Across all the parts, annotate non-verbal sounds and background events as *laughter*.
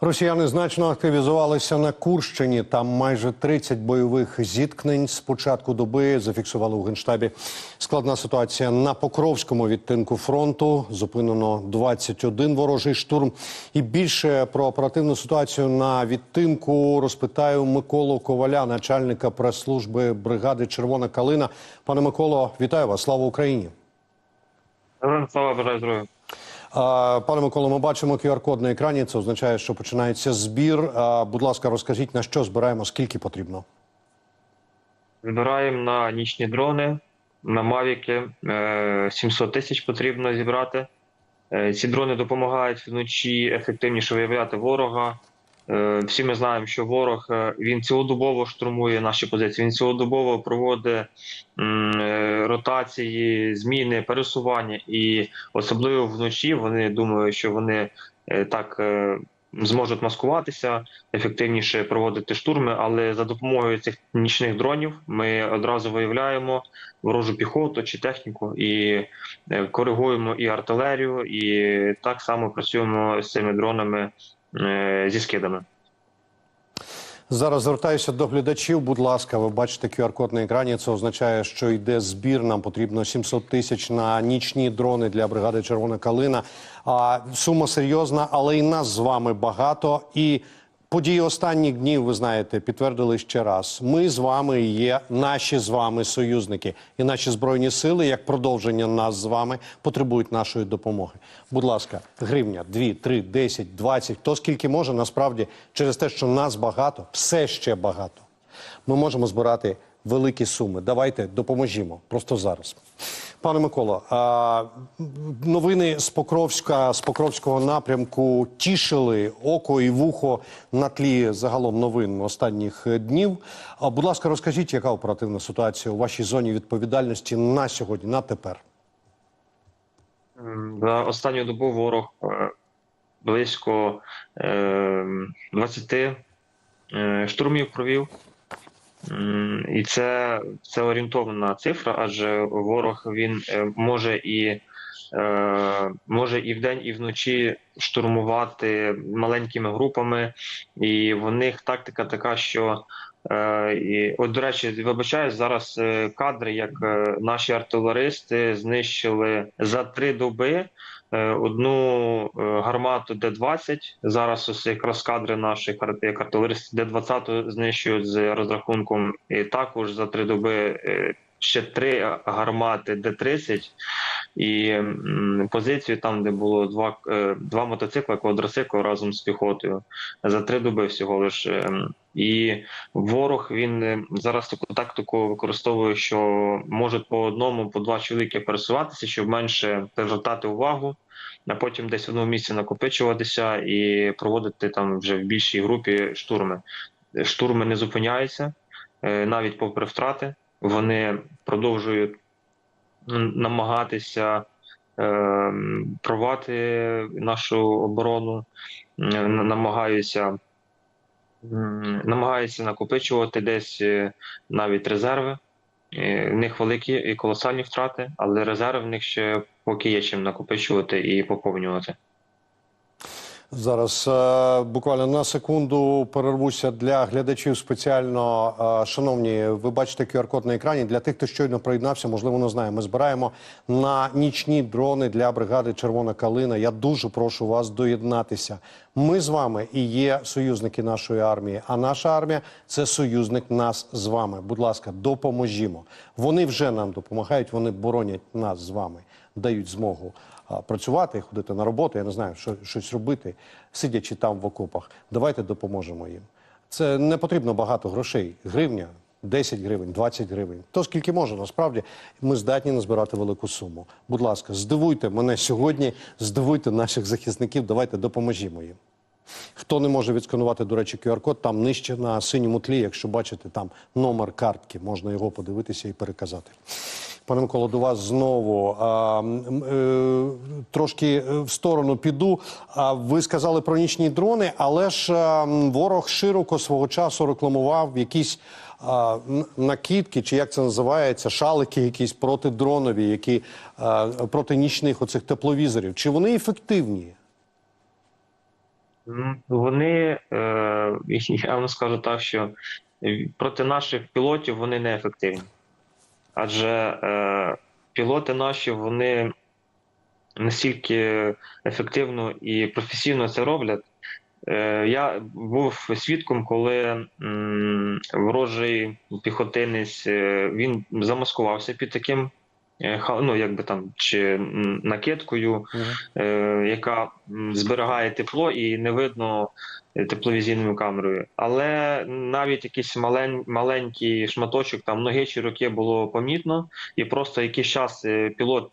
Росіяни значно активізувалися на Курщині. Там майже 30 бойових зіткнень з початку доби зафіксували у генштабі. Складна ситуація на Покровському відтинку фронту. Зупинено 21 ворожий штурм. І більше про оперативну ситуацію на відтинку розпитаю Миколу Коваля, начальника прес-служби бригади Червона Калина. Пане Миколо, вітаю вас! Слава Україні! Слава бажаю. Пане Миколо, ми бачимо QR-код на екрані. Це означає, що починається збір. Будь ласка, розкажіть на що збираємо, скільки потрібно. Збираємо на нічні дрони, на мавіки. Е, 700 тисяч потрібно зібрати. Е, Ці дрони допомагають вночі ефективніше виявляти ворога. Е, Всі ми знаємо, що ворог е, він цілодобово штурмує наші позиції. Він цілодобово проводить е, ротації, зміни, пересування, і особливо вночі вони думають, що вони так зможуть маскуватися, ефективніше проводити штурми. Але за допомогою цих нічних дронів ми одразу виявляємо ворожу піхоту чи техніку і коригуємо і артилерію, і так само працюємо з цими дронами зі скидами. Зараз звертаюся до глядачів. Будь ласка, ви бачите QR-код на екрані. Це означає, що йде збір. Нам потрібно 700 тисяч на нічні дрони для бригади Червона Калина. А сума серйозна, але і нас з вами багато. І події останніх днів, ви знаєте, підтвердили ще раз. Ми з вами є наші з вами союзники, і наші збройні сили, як продовження нас з вами, потребують нашої допомоги. Будь ласка, гривня, 2, 3, 10, 20, хто скільки може, насправді через те, що нас багато, все ще багато. Ми можемо збирати великі суми. Давайте допоможімо просто зараз. Пане Миколо, а, новини з Покровська з Покровського напрямку тішили око і вухо на тлі загалом новин останніх днів. Будь ласка, розкажіть, яка оперативна ситуація у вашій зоні відповідальності на сьогодні, на тепер? За останню добу ворог е, близько е, 20 е, штурмів провів. І це, це орієнтована цифра, адже ворог він е, може і е, може і вдень, і вночі штурмувати маленькими групами, і в них тактика така, що е, і, от, до речі, вибачаю, зараз кадри, як наші артилеристи знищили за три доби одну е, гармату Д-20. Зараз ось якраз кадри наші як артилеристи Д-20 знищують з розрахунком. І також за три доби е, ще три гармати Д-30 і позицію там, де було два, е, два мотоцикла, квадроцикл разом з піхотою. За три доби всього лише. І ворог він е, зараз таку тактику використовує, що можуть по одному, по два чоловіки пересуватися, щоб менше привертати увагу, а потім десь в одному місці накопичуватися і проводити там вже в більшій групі штурми. Штурми не зупиняються е, навіть попри втрати. Вони продовжують намагатися е, провати нашу оборону, е, намагаються е, намагаються накопичувати десь е, навіть резерви. Е, В них великі і колосальні втрати, але резерв в них ще поки є чим накопичувати і поповнювати. Зараз е, буквально на секунду перервуся для глядачів спеціально. Е, шановні, ви бачите QR-код на екрані. Для тих, хто щойно приєднався, можливо, не знає. Ми збираємо на нічні дрони для бригади Червона Калина. Я дуже прошу вас доєднатися. Ми з вами і є союзники нашої армії. А наша армія це союзник нас з вами. Будь ласка, допоможімо. Вони вже нам допомагають. Вони боронять нас з вами, дають змогу працювати, ходити на роботу, я не знаю, що, щось робити, сидячи там в окопах. Давайте допоможемо їм. Це не потрібно багато грошей. Гривня, 10 гривень, 20 гривень. То скільки може, насправді ми здатні назбирати велику суму. Будь ласка, здивуйте мене сьогодні, здивуйте наших захисників, давайте допоможімо їм. Хто не може відсканувати, до речі, QR-код, там нижче на синьому тлі, якщо бачите, там номер картки, можна його подивитися і переказати. Пане Миколо, до вас знову а, е, трошки е, в сторону піду. А ви сказали про нічні дрони, але ж а, ворог широко свого часу рекламував якісь а, накидки, чи як це називається, шалики, якісь протидронові, які а, проти нічних оцих тепловізорів. Чи вони ефективні? Вони, е, *laughs* я вам скажу так, що проти наших пілотів вони неефективні. Адже е, пілоти наші вони настільки ефективно і професійно це роблять. Е, я був свідком, коли ворожий піхотинець він замаскувався під таким. Е, Ну, якби там чи накидкою, е, яка зберігає тепло і не видно е, тепловізійною камерою. Але навіть якийсь малень, маленький шматочок там ноги чи руки було помітно, і просто якийсь час е, пілот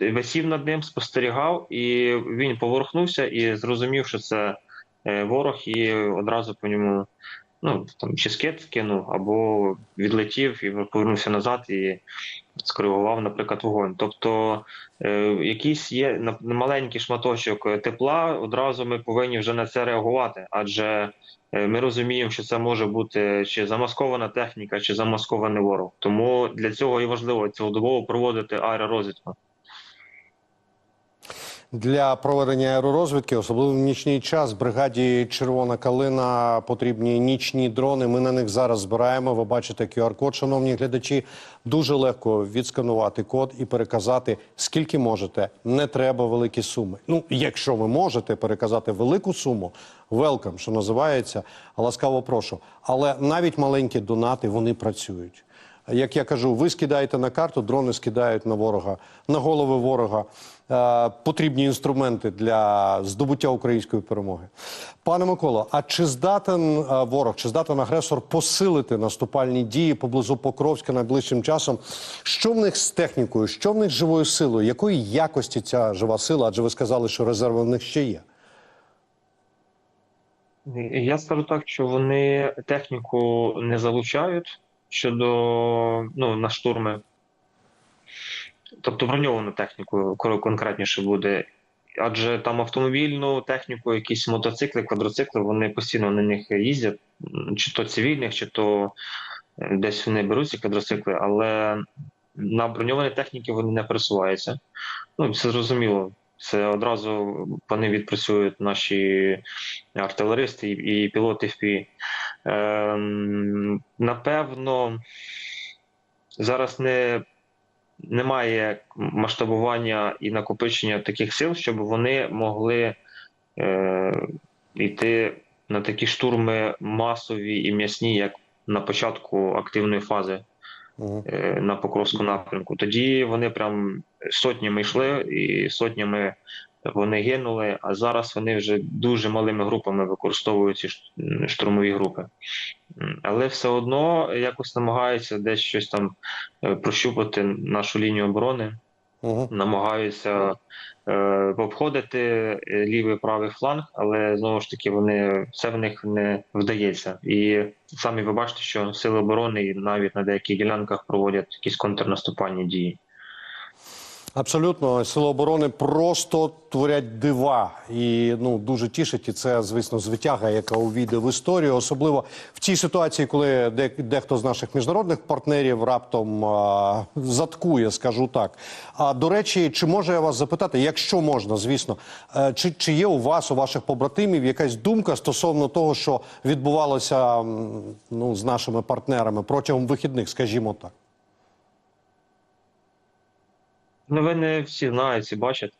висів над ним, спостерігав, і він поворухнувся і зрозумів, що це ворог, і одразу по ньому. Ну, там чи скид кинув, або відлетів і повернувся назад і скоригував, наприклад, вогонь. Тобто е, якийсь є маленький шматочок е, тепла, одразу ми повинні вже на це реагувати, адже е, ми розуміємо, що це може бути чи замаскована техніка, чи замаскований ворог. Тому для цього і важливо цілодобово проводити аеророзвідку. Для проведення аеророзвідки, особливо в нічний час, бригаді Червона калина потрібні нічні дрони. Ми на них зараз збираємо. Ви бачите QR-код, шановні глядачі. Дуже легко відсканувати код і переказати скільки можете. Не треба великі суми. Ну, якщо ви можете переказати велику суму, welcome, що називається, ласкаво прошу. Але навіть маленькі донати вони працюють. Як я кажу, ви скидаєте на карту, дрони скидають на ворога, на голови ворога. Е, потрібні інструменти для здобуття української перемоги. Пане Миколо, а чи здатен е, ворог, чи здатен агресор посилити наступальні дії поблизу Покровська найближчим часом? Що в них з технікою, що в них з живою силою? Якої якості ця жива сила? Адже ви сказали, що резерви в них ще є. Я скажу так, що вони техніку не залучають щодо ну, на штурми. Тобто броньовану техніку коли конкретніше буде. Адже там автомобільну техніку, якісь мотоцикли, квадроцикли, вони постійно на них їздять, чи то цивільних, чи то е, десь вони беруть ці квадроцикли, але на броньовані техніки вони не пересуваються. Ну, це зрозуміло. Це одразу вони відпрацюють наші артилеристи і, і пілоти FPV. Ем, напевно, зараз не, немає масштабування і накопичення таких сил, щоб вони могли е, йти на такі штурми масові і м'ясні, як на початку активної фази е, на Покровську напрямку. Тоді вони прям сотнями йшли і сотнями вони гинули, а зараз вони вже дуже малими групами використовують ці штурмові групи. Але все одно якось намагаються десь щось там е, прощупати нашу лінію оборони, Мгм. намагаються е, обходити е, лівий правий фланг, але знову ж таки вони це в них не вдається. І самі ви бачите, що сили оборони навіть на деяких ділянках проводять якісь контрнаступальні дії. Абсолютно, сили оборони просто творять дива і ну дуже тішить. І це, звісно, звитяга, яка увійде в історію, особливо в цій ситуації, коли де, дехто з наших міжнародних партнерів раптом а, заткує, скажу так. А до речі, чи можу я вас запитати, якщо можна, звісно, е, чи, чи є у вас, у ваших побратимів, якась думка стосовно того, що відбувалося ну з нашими партнерами протягом вихідних, скажімо так. Новини всі знають і бачать.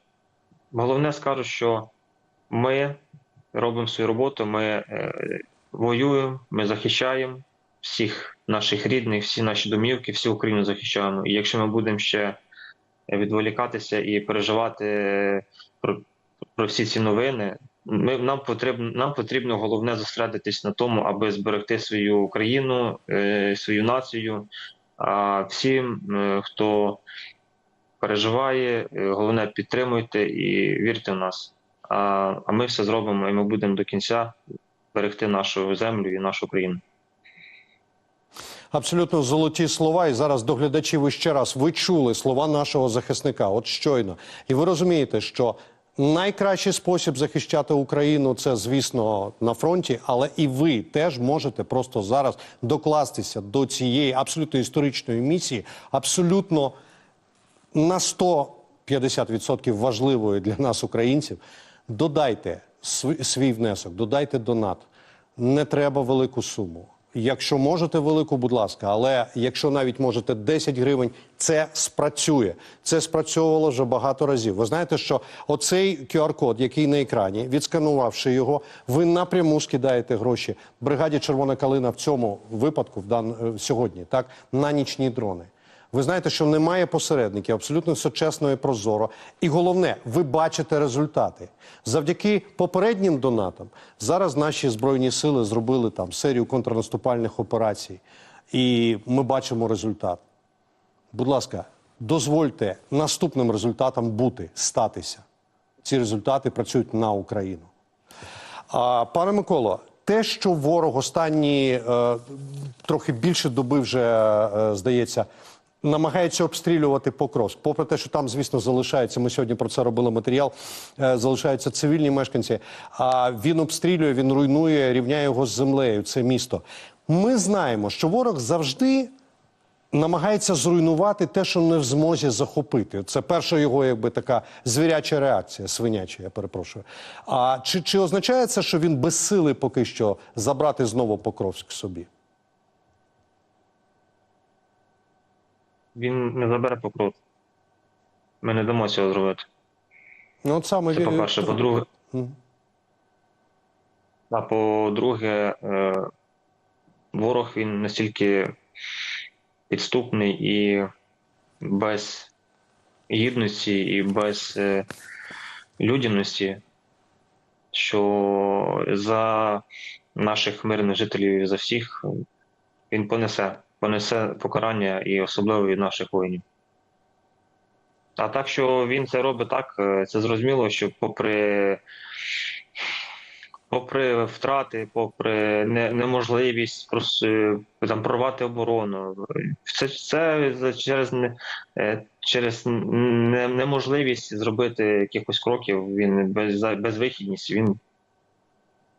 Головне скажу, що ми робимо свою роботу, ми е, воюємо, ми захищаємо всіх наших рідних, всі наші домівки, всю Україну захищаємо. І якщо ми будемо ще відволікатися і переживати про, про всі ці новини, ми, нам, потрібно, нам потрібно головне зосередитись на тому, аби зберегти свою країну, е, свою націю. А всім, е, хто переживає, е, головне підтримуйте і вірте в нас. А, а ми все зробимо, і ми будемо до кінця берегти нашу землю і нашу країну. Абсолютно золоті слова. І зараз до глядачів ви ще раз ви чули слова нашого захисника. От щойно. І ви розумієте, що найкращий спосіб захищати Україну це, звісно, на фронті, але і ви теж можете просто зараз докластися до цієї абсолютно історичної місії, абсолютно на 150% важливої для нас, українців. Додайте свій внесок, додайте донат. Не треба велику суму. Якщо можете велику, будь ласка, але якщо навіть можете 10 гривень, це спрацює. Це спрацьовувало вже багато разів. Ви знаєте, що оцей QR-код, який на екрані, відсканувавши його, ви напряму скидаєте гроші бригаді Червона калина в цьому випадку, в дан... е, сьогодні, так на нічні дрони. Ви знаєте, що немає посередників, абсолютно все чесно і прозоро. І головне, ви бачите результати. Завдяки попереднім донатам зараз наші збройні сили зробили там серію контрнаступальних операцій, і ми бачимо результат. Будь ласка, дозвольте наступним результатам бути, статися. Ці результати працюють на Україну. А, пане Миколо, те, що ворог останні е, трохи більше доби вже, е, здається, намагається обстрілювати Покровськ, попри те, що там, звісно, залишаються, ми сьогодні про це робили матеріал, е, залишаються цивільні мешканці. А він обстрілює, він руйнує, рівняє його з землею, це місто. Ми знаємо, що ворог завжди намагається зруйнувати те, що не в змозі захопити. Це перша його, якби така звіряча реакція, свиняча, я перепрошую. А чи, чи означає це, що він безсилий поки що забрати знову Покровськ собі? Він не забере покров. Ми не дамо цього зробити. Ну, от саме Це він- по-перше. По-друге, Мгм. а по-друге, е, ворог він настільки підступний і без гідності, і без е, людяності, що за наших мирних жителів і за всіх він понесе, понесе покарання і особливо від наших воїнів. А так, що він це робить так, е, це зрозуміло, що попри, попри втрати, попри неможливість прос- е, там, прорвати оборону, це, це через, е, через неможливість зробити якихось кроків, він без, безвихідність, він,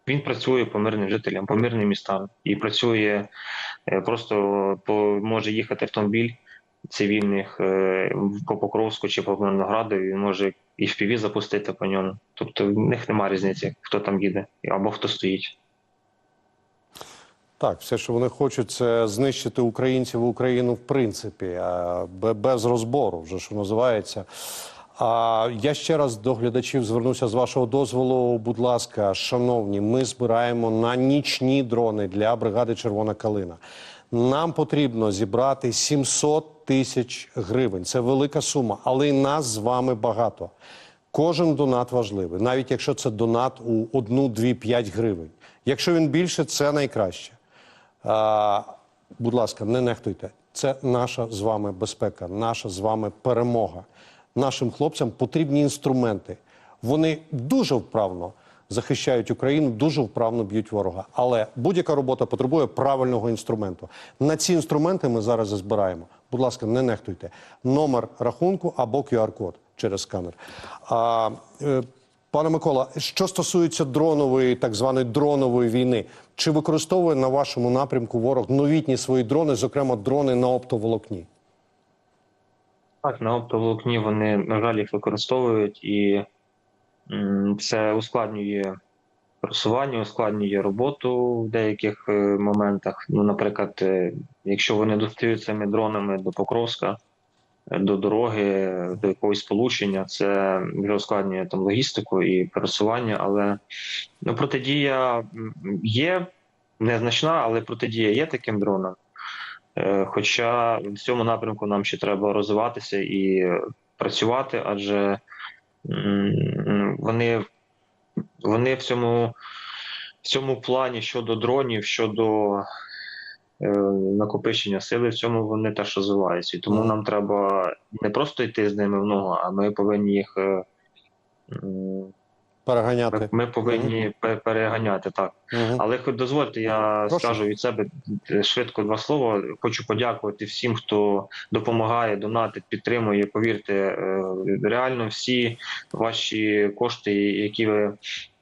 він працює по мирним жителям, по мирним містам і працює е, просто по, може їхати автомобіль цивільних е, по Покровську чи по Мирнограду, він може і в запустити по ньому. Тобто в них немає різниці, хто там їде або хто стоїть. Так, все, що вони хочуть, це знищити українців і Україну в принципі, а бе- без розбору, вже що називається. А я ще раз до глядачів звернуся з вашого дозволу. Будь ласка, шановні, ми збираємо на нічні дрони для бригади Червона калина. Нам потрібно зібрати 700 тисяч гривень. Це велика сума, але і нас з вами багато. Кожен донат важливий, навіть якщо це донат у 1, 2, 5 гривень. Якщо він більше, це найкраще. А, будь ласка, не нехтуйте. Це наша з вами безпека, наша з вами перемога. Нашим хлопцям потрібні інструменти. Вони дуже вправно захищають Україну, дуже вправно б'ють ворога. Але будь-яка робота потребує правильного інструменту. На ці інструменти ми зараз і збираємо. Будь ласка, не нехтуйте. Номер рахунку або QR-код через сканер. А, е, Пане Микола, що стосується дронової, так званої дронової війни, чи використовує на вашому напрямку ворог новітні свої дрони, зокрема дрони на оптоволокні? Так, на оптоволокні вони, на жаль, їх використовують, і це ускладнює просування, ускладнює роботу в деяких е, моментах. Ну, наприклад, е, якщо вони достають цими дронами до Покровська, е, до дороги, до якогось сполучення, це вже ускладнює там логістику і пересування, але ну, протидія є незначна, але протидія є таким дронам. Е, Хоча в цьому напрямку нам ще треба розвиватися і працювати, адже вони, вони в цьому, в цьому плані щодо дронів, щодо е, накопичення сили, в цьому вони теж розвиваються. І тому нам треба не просто йти з ними в ногу, а ми повинні їх. е, Переганяти. Ми повинні пе- переганяти так. Мгм. Але хоч дозвольте, я Прошу. скажу від себе е, швидко два слова. Хочу подякувати всім, хто допомагає, донатить, підтримує. Повірте, е, реально всі ваші кошти, які ви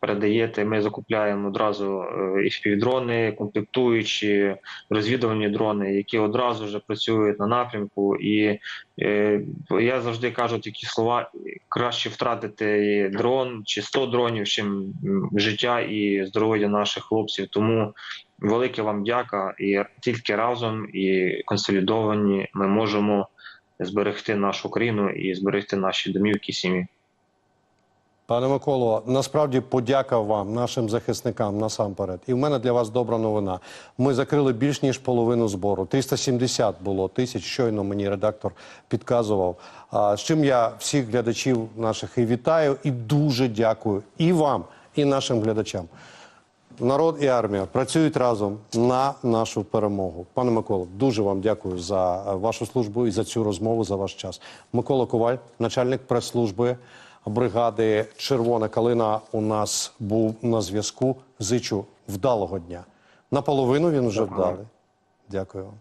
передаєте. Ми закупляємо одразу е, і співдрони, комплектуючі, розвідувальні дрони, які одразу вже працюють на напрямку. І е, я завжди кажу такі слова: краще втратити дрон чи 100 дронів, чим життя і здоров'я наших хлопців. Тому велике вам дяка, і тільки разом і консолідовані ми можемо зберегти нашу країну і зберегти наші домівки, сім'ї. Пане Миколо, насправді подяка вам, нашим захисникам насамперед. І в мене для вас добра новина. Ми закрили більш ніж половину збору. 370 було тисяч. Щойно мені редактор підказував. А, з чим я всіх глядачів наших і вітаю, і дуже дякую і вам, і нашим глядачам. Народ і армія працюють разом на нашу перемогу. Пане Миколо, дуже вам дякую за вашу службу і за цю розмову, за ваш час. Микола Коваль, начальник прес-служби бригади Червона калина, у нас був на зв'язку. Зичу вдалого дня. Наполовину він вже вдалий. Дякую вам.